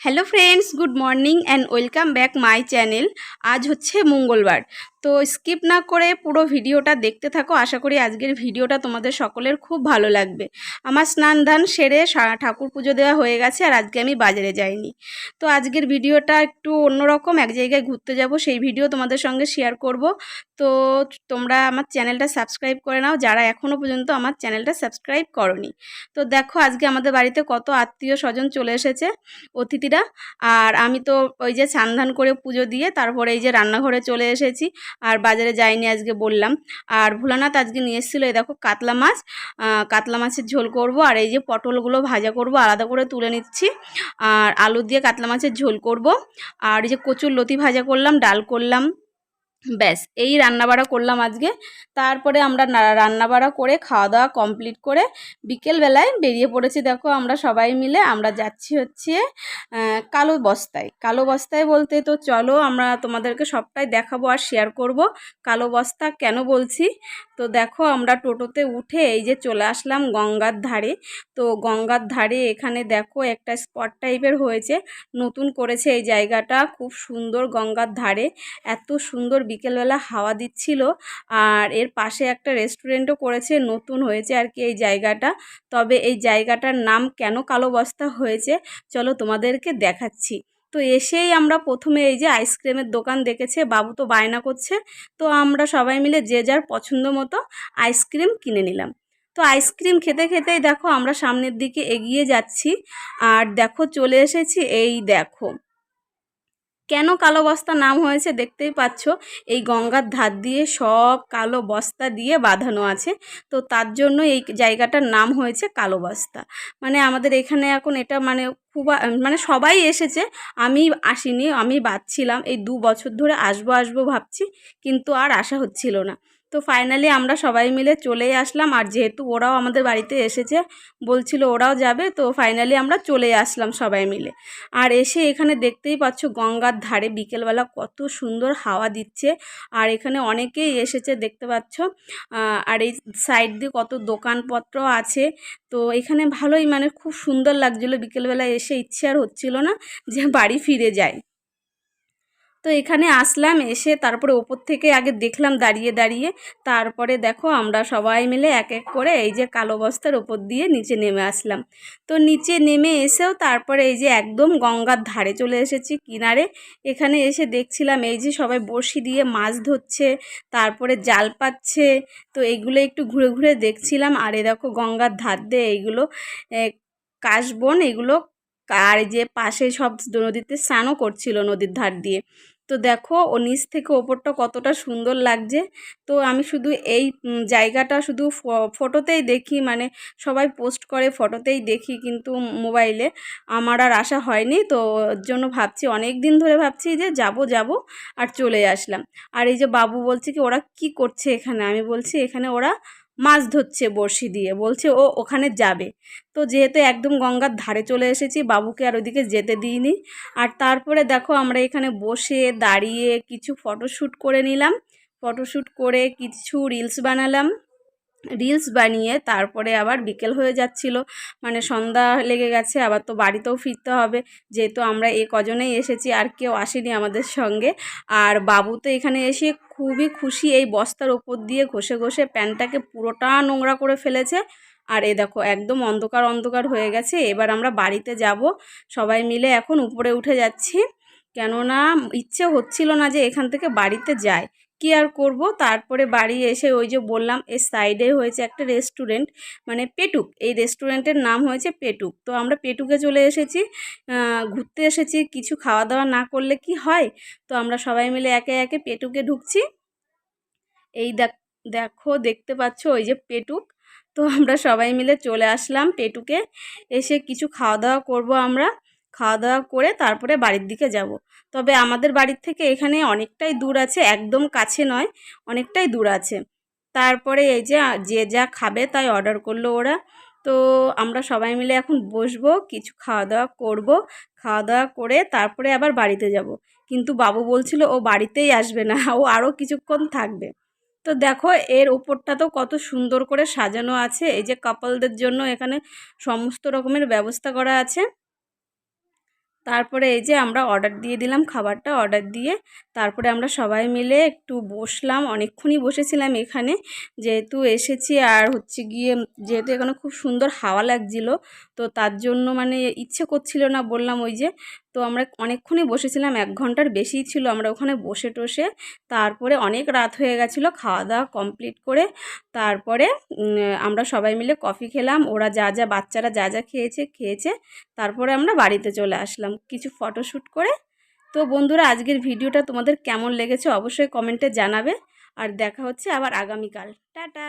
Hello friends good morning and welcome back my channel আজ হচ্ছে মঙ্গলবার। তো স্কিপ না করে পুরো ভিডিওটা দেখতে থাকো। আশা করি আজকের ভিডিওটা তোমাদের সকলের খুব ভালো লাগবে। আমার স্নান ধান সেরে ঠাকুর পুজো দেওয়া হয়ে গেছে আর আজকে আমি বাজারে যাইনি। তো আজকের ভিডিওটা একটু অন্যরকম, এক জায়গায় ঘুরতে যাব, সেই ভিডিও তোমাদের সঙ্গে শেয়ার করব। তো তোমরা আমার চ্যানেলটা সাবস্ক্রাইব করে নাও, যারা এখনও পর্যন্ত আমার চ্যানেলটা সাবস্ক্রাইব করনি। তো দেখো আজকে আমাদের বাড়িতে কত আত্মীয় স্বজন চলে এসেছে, অতিথিরা। আর আমি তো ওই যে স্নান করে পুজো দিয়ে, তারপরে এই যে রান্নাঘরে চলে এসেছি। আর বাজারে যাইনি আজকে বললাম। আর ভোলানাথ আজকে নিয়ে এসেছিল, এই দেখো কাতলা মাছ। কাতলা মাছের ঝোল করব আর এই যে পটলগুলো ভাজা করব, আলাদা করে তুলে নিচ্ছি। আর আলু দিয়ে কাতলা মাছের ঝোল করব। আর এই যে কচুর লতি ভাজা করলাম, ডাল করলাম। ব্যাস, এই রান্নাবাড়া করলাম আজকে। তারপরে আমরা রান্নাবাড়া করে খাওয়া দাওয়া কমপ্লিট করে বিকেলবেলায় বেরিয়ে পড়েছি। দেখো, আমরা সবাই মিলে আমরা যাচ্ছি হচ্ছে কালো বস্তায়। কালো বস্তায় বলতে তো চলো, আমরা তোমাদেরকে সবটাই দেখাবো আর শেয়ার করব। কালো বস্তা কেন বলছি? তো দেখো আমরা টোটোতে উঠে এই যে চলে আসলাম গঙ্গার ধারে। তো গঙ্গার ধারে এখানে দেখো একটা স্পট টাইপের হয়েছে। নতুন করেছে এই জায়গাটা। খুব সুন্দর গঙ্গার ধারে। এত সুন্দর বিকেলবেলা হাওয়া দিচ্ছিল। আর এর পাশে একটা রেস্টুরেন্টও করেছে, নতুন হয়েছে আর কি এই জায়গাটা। তবে এই জায়গাটার নাম কেন কালো বস্তা হয়েছে? চলো তোমাদেরকে দেখাচ্ছি। তো এসেই আমরা প্রথমে এই যে আইসক্রিমের দোকান দেখেছে, বাবু তো বায়না করছে, তো আমরা সবাই মিলে যে যার পছন্দ মতো আইসক্রিম কিনে নিলাম। তো আইসক্রিম খেতে খেতেই দেখো আমরা সামনের দিকে এগিয়ে যাচ্ছি, আর দেখো চলে এসেছি, এই দেখো। কেন কালো বস্তা নাম হয়েছে দেখতেই পাচ্ছ? এই গঙ্গার ধার দিয়ে সব কালো বস্তা দিয়ে বাঁধানো আছে। তো তার জন্য এই জায়গাটার নাম হয়েছে কালো বস্তা। মানে আমাদের এখানে এখন এটা মানে খুব মানে সবাই এসেছে। আমি আসিনি, আমি বাদছিলাম এই দু বছর ধরে আসব আসব ভাবছি, কিন্তু আর আসা হচ্ছিল না। তো ফাইনালি আমরা সবাই মিলে চলেই আসলাম। আর যেহেতু ওরাও আমাদের বাড়িতে এসেছে, বলছিল ওরাও যাবে, তো ফাইনালি আমরা চলে আসলাম সবাই মিলে। আর এসে এখানে দেখতেই পাচ্ছ গঙ্গার ধারে বিকেলবেলা কত সুন্দর হাওয়া দিচ্ছে। আর এখানে অনেকেই এসেছে দেখতে পাচ্ছ। আর এই সাইড দিয়ে কত দোকানপত্র আছে। তো এখানে ভালোই মানে খুব সুন্দর লাগছিল। বিকেলবেলা এসে ইচ্ছে আর হচ্ছিল না যে বাড়ি ফিরে যাই। তো এখানে আসলাম, এসে তারপরে ওপর থেকে আগে দেখলাম দাঁড়িয়ে দাঁড়িয়ে। তারপরে দেখো আমরা সবাই মিলে এক এক করে এই যে কালো বস্তার ওপর দিয়ে নিচে নেমে আসলাম। তো নিচে নেমে এসেও তারপরে এই যে একদম গঙ্গার ধারে চলে এসেছি কিনারে। এখানে এসে দেখছিলাম এই যে সবাই বড়শি দিয়ে মাছ ধরছে, তারপরে জাল পাচ্ছে। তো এইগুলো একটু ঘুরে ঘুরে দেখছিলাম। আর দেখো গঙ্গার ধার দিয়ে এইগুলো কাশবন, এগুলো আর যে পাশে সব নদীতে স্নানও করছিল নদীর ধার দিয়ে। তো দেখো, ও নিচ থেকে ওপরটা কতটা সুন্দর লাগছে। তো আমি শুধু এই জায়গাটা শুধু ফটোতেই দেখি মানে সবাই পোস্ট করে ফটোতেই দেখি কিন্তু মোবাইলে। আমার আর আসা হয়নি, তো ওর জন্য ভাবছি অনেক দিন ধরে ভাবছি যে যাব যাব আর চলে আসলাম। আর এই যে বাবু বলছে কি, ওরা কি করছে এখানে? আমি বলছি, এখানে ওরা মাছ ধরছে বড়শি দিয়ে। বলছে, ও, ওখানে যাবে। তো যেহেতু একদম গঙ্গার ধারে চলে এসেছি, বাবুকে আর ওদিকে যেতে দিইনি। আর তারপরে দেখো, আমরা এখানে বসে দাঁড়িয়ে কিছু ফটোশ্যুট করে নিলাম। ফটোশ্যুট করে কিছু রিলস বানালাম। রিলস বানিয়ে তারপরে আবার বিকেল হয়ে যাচ্ছিল। মানে সন্ধ্যা লেগে গেছে, আবার তো বাড়িতেও ফিরতে হবে। যেহেতু আমরা এ কজনেই এসেছি, আর কেউ আসেনি আমাদের সঙ্গে। আর বাবু তো এখানে এসে খুবই খুশি এই বস্তার ওপর দিয়ে ঘষে ঘষে প্যান্টটাকে পুরোটা নোংরা করে ফেলেছে। আর এ দেখো, একদম অন্ধকার অন্ধকার হয়ে গেছে। এবার আমরা বাড়িতে যাব। সবাই মিলে এখন উপরে উঠে যাচ্ছি। কেননা ইচ্ছে হচ্ছিল না যে এখান থেকে বাড়িতে যায়। কি আর করব? তারপরে বাড়ি এসে ওই যে বললাম, এর সাইডে হয়েছে একটা রেস্টুরেন্ট মানে পেটুক। এই রেস্টুরেন্টের নাম হয়েছে পেটুক। তো আমরা পেটুকে চলে এসেছি ঘুরতে এসেছি, কিছু খাওয়া দাওয়া না করলে কি হয়? তো আমরা সবাই মিলে একে একে পেটুকে ঢুকছি। এই দেখ, দেখো, দেখতে পাচ্ছ ওই যে পেটুক। তো আমরা সবাই মিলে চলে আসলাম পেটুকে। এসে কিছু খাওয়া দাওয়া করব আমরা। খাওয়া দাওয়া করে তারপরে বাড়ির দিকে যাব। তবে আমাদের বাড়ির থেকে এখানে অনেকটাই দূর আছে, একদম কাছে নয়, অনেকটাই দূর আছে। তারপরে এই যে যে যা খাবে তাই অর্ডার করল ওরা। তো আমরা সবাই মিলে এখন বসবো, কিছু খাওয়া দাওয়া করব। খাওয়া দাওয়া করে তারপরে আবার বাড়িতে যাব। কিন্তু বাবু বলছিল ও বাড়িতেই আসবে না, ও আরও কিছুক্ষণ থাকবে। তো দেখো, এর ওপরটা তো কত সুন্দর করে সাজানো আছে। এই যে কাপলদের জন্য এখানে সমস্ত রকমের ব্যবস্থা করা আছে। তারপরে এই যে আমরা অর্ডার দিয়ে দিলাম খাবারটা, অর্ডার দিয়ে তারপরে আমরা সবাই মিলে একটু বসলাম। অনেকক্ষণই বসেছিলাম এখানে। যেহেতু এসেছি আর হচ্ছে গিয়ে যেহেতু এখানে খুব সুন্দর হাওয়া লাগছিল, তো তার জন্য মানে ইচ্ছে করছিল না বললাম ওই যে। তো আমরা অনেকক্ষণই বসেছিলাম, এক ঘণ্টার বেশিই ছিল আমরা ওখানে বসে টসে। তারপরে অনেক রাত হয়ে গেছিল, খাওয়া দাওয়া কমপ্লিট করে তারপরে আমরা সবাই মিলে কফি খেলাম। ওরা যা যা বাচ্চারা যা যা খেয়েছে খেয়েছে। তারপরে আমরা বাড়িতে চলে আসলাম। কিছু ফটোশ্যুট করে। তো বন্ধুরা, আজকের ভিডিওটা তোমাদের কেমন লেগেছে অবশ্যই কমেন্টে জানাবে। আর দেখা হচ্ছে আবার আগামীকাল। টাটা!